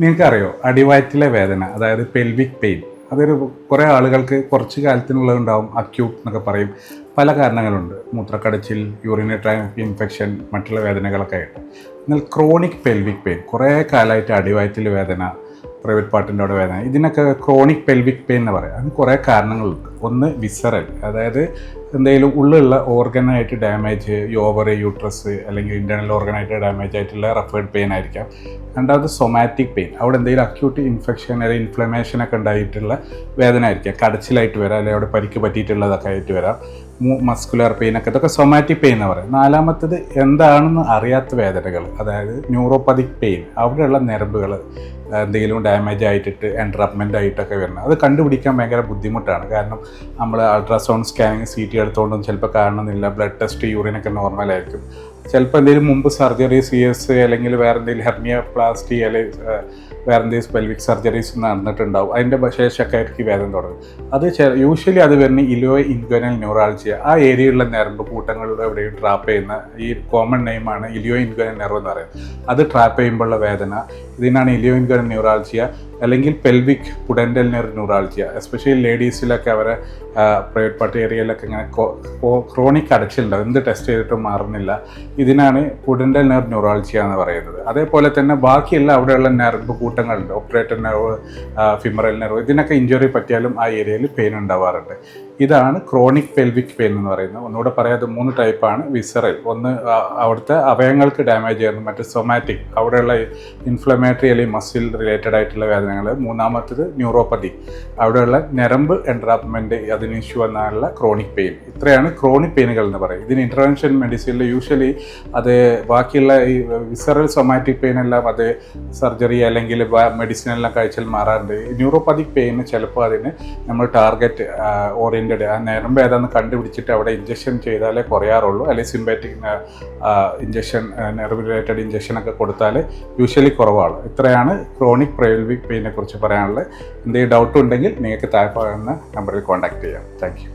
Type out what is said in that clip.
നിങ്ങൾക്കറിയോ? അടിവയറ്റിലെ വേദന അതായത് പെൽവിക് പെയിൻ അതൊരു കുറേ ആളുകൾക്ക് കുറച്ച് കാലത്തിനുള്ളത് ഉണ്ടാവും അക്യൂട്ട് എന്നൊക്കെ പറയും. പല കാരണങ്ങളുണ്ട്. മൂത്രക്കടച്ചിൽ യൂറിനറി ട്രാക്ക് ഇൻഫെക്ഷൻ മറ്റുള്ള വേദനകളൊക്കെ ആയിട്ട്. എന്നാൽ ക്രോണിക് പെൽവിക് പെയിൻ കുറേ കാലമായിട്ട് അടിവയറ്റിൽ വേദന പ്രൈവറ്റ് പാർട്ടിന്റെ അവിടെ വേദന. ഇതിനൊക്കെ ക്രോണിക് പെൽവിക് പെയിൻ എന്ന് പറയാം. അതിന് കുറേ കാരണങ്ങളുണ്ട്. ഒന്ന് വിസറൽ അതായത് എന്തെങ്കിലും ഉള്ളിലുള്ള ഓർഗനായിട്ട് ഡാമേജ് യോവറി യൂട്രസ് അല്ലെങ്കിൽ ഇന്റേർണൽ ഓർഗനായിട്ട് ഡാമേജ് ആയിട്ടുള്ള റഫേർഡ് പെയിൻ ആയിരിക്കാം. രണ്ടാമത് സൊമാറ്റിക് പെയിൻ അവിടെ എന്തെങ്കിലും അക്യൂട്ട് ഇൻഫെക്ഷൻ അല്ലെങ്കിൽ ഇൻഫ്ലമേഷൻ ഒക്കെ ഉണ്ടായിട്ടുള്ള വേദന ആയിരിക്കാം. കടച്ചിലായിട്ട് വരാം അല്ലെങ്കിൽ അവിടെ പരിക്ക് പറ്റിയിട്ടുള്ളതൊക്കെ ആയിട്ട് വരാം. മസ്കുലർ പെയിൻ ഒക്കെ. ഇതൊക്കെ സൊമാറ്റിക് പെയിൻ എന്ന് പറയും. നാലാമത്തത് എന്താണെന്ന് അറിയാത്ത വേദനകൾ അതായത് ന്യൂറോപ്പതിക് പെയിൻ അവിടെയുള്ള ഞരമ്പുകൾ എന്തെങ്കിലും ഡാമേജ് ആയിട്ടിട്ട് എൻട്രാപ്മെന്റ് ആയിട്ടൊക്കെ വരുന്നത്. അത് കണ്ടുപിടിക്കാൻ ഭയങ്കര ബുദ്ധിമുട്ടാണ്. കാരണം നമ്മൾ അൾട്രാസൗണ്ട് സ്കാനിങ് സി ടി എടുത്തുകൊണ്ടും ചിലപ്പോൾ കാണുന്നില്ല ബ്ലഡ് ടെസ്റ്റ് യൂറിനൊക്കെ നോർമലായിരിക്കും ചിലപ്പോൾ എന്തെങ്കിലും മുമ്പ് സർജറി സി എസ് അല്ലെങ്കിൽ വേറെ എന്തെങ്കിലും ഹെർണിയ പ്ലാസ്റ്റി അല്ലെങ്കിൽ വേറെ എന്തെങ്കിലും പെൽവിക് സർജറീസ് നടന്നിട്ടുണ്ടാവും. അതിന്റെ ശേഷമൊക്കെ ആയിരിക്കും വേദന തുടങ്ങും. അത് യൂഷ്വലി അത് വരുന്ന ഇലോ ഇൻഗ്വനൽ ന്യൂറാൾജിയ ആ ഏരിയയിലുള്ള ഞരമ്പ് കൂട്ടങ്ങളിലൂടെ എവിടെയും ട്രാപ്പ് ചെയ്യുന്ന ഈ കോമൺ നെയിമാണ് ഇലിയോ ഇൻഗ്വനൽ നെർവ് എന്ന് പറയുന്നത്. അത് ട്രാപ്പ് ചെയ്യുമ്പോഴുള്ള വേദന. ഇതിനാണ് ഇലിയോ ഇൻഗ്വനൽ ന്യൂറാൾജിയ അല്ലെങ്കിൽ pelvic pudendal nerve neuralgia especially ലേഡീസിലൊക്കെ അവരെ പ്രൈവറ്റ് പാർട്ടി ഏരിയയിലൊക്കെ ഇങ്ങനെ ക്രോണിക് അടച്ചിലുണ്ടാവും എന്ത് ടെസ്റ്റ് ചെയ്തിട്ടും മാറുന്നില്ല. ഇതിനാണ് പുഡൻഡൽ നെർവ് ന്യൂറാൾജിയ എന്ന് പറയുന്നത്. അതേപോലെ തന്നെ ബാക്കിയെല്ലാം അവിടെയുള്ള നെർവ് കൂട്ടങ്ങളുണ്ട്. ഓപ്പറേറ്റർ നെർവ് ഫിമറൽ നെർവ് ഇതിനൊക്കെ ഇഞ്ചുറി പറ്റിയാലും ആ ഏരിയയിൽ പെയിൻ ഉണ്ടാവാറുണ്ട്. ഇതാണ് ക്രോണിക് പെൽവിക് പെയിൻ എന്ന് പറയുന്നത്. ഒന്നുകൂടെ പറയാതെ മൂന്ന് ടൈപ്പാണ് വിസറൽ ഒന്ന് അവിടുത്തെ അവയവങ്ങൾക്ക് ഡാമേജ് ചെയ്യുന്നു മറ്റ് സൊമാറ്റിക് അവിടെയുള്ള ഇൻഫ്ലമേറ്ററി അല്ലെങ്കിൽ മസിൽ റിലേറ്റഡ് ആയിട്ടുള്ള വേദനകൾ. മൂന്നാമത്തത് ന്യൂറോപ്പതി അവിടെയുള്ള ഞരമ്പ് എൻട്രാപ്മെന്റ് അതിന് ഇഷ്യൂ വന്നാലുള്ള ക്രോണിക് പെയിൻ ഇത്രയാണ് ക്രോണിക് പെയിനുകൾ എന്ന് പറയും ഇതിന് ഇന്റർവെൻഷൻ മെഡിസിനിൽ യൂഷ്വലി അത് ബാക്കിയുള്ള ഈ വിസറൽ സൊമാറ്റിക് പെയിൻ എല്ലാം അത് സർജറി അല്ലെങ്കിൽ മെഡിസിൻ എല്ലാം കഴിച്ചാൽ മാറാറുണ്ട്. ന്യൂറോപ്പതിക് പെയിന് ചിലപ്പോൾ അതിന് നമ്മൾ ടാർഗറ്റ് ഓറിയന്റഡ് ആ ഞരമ്പ് ഏതാന്ന് കണ്ടുപിടിച്ചിട്ട് അവിടെ ഇഞ്ചക്ഷൻ ചെയ്താലേ കുറയാറുള്ളൂ. അല്ലെങ്കിൽ sympathetic injection nerve related injection ഒക്കെ കൊടുത്താൽ യൂഷ്വലി കുറവാണ്. ഇത്രയാണ് ക്രോണിക് പ്രൈൽവിക് പെയിനെ കുറിച്ച് പറയാനുള്ളത്. എന്തെങ്കിലും ഡൗട്ട് ഉണ്ടെങ്കിൽ നിങ്ങൾക്ക് താഴെ പറയുന്ന നമ്പറിൽ കോൺടാക്ട് ചെയ്യാം. താങ്ക്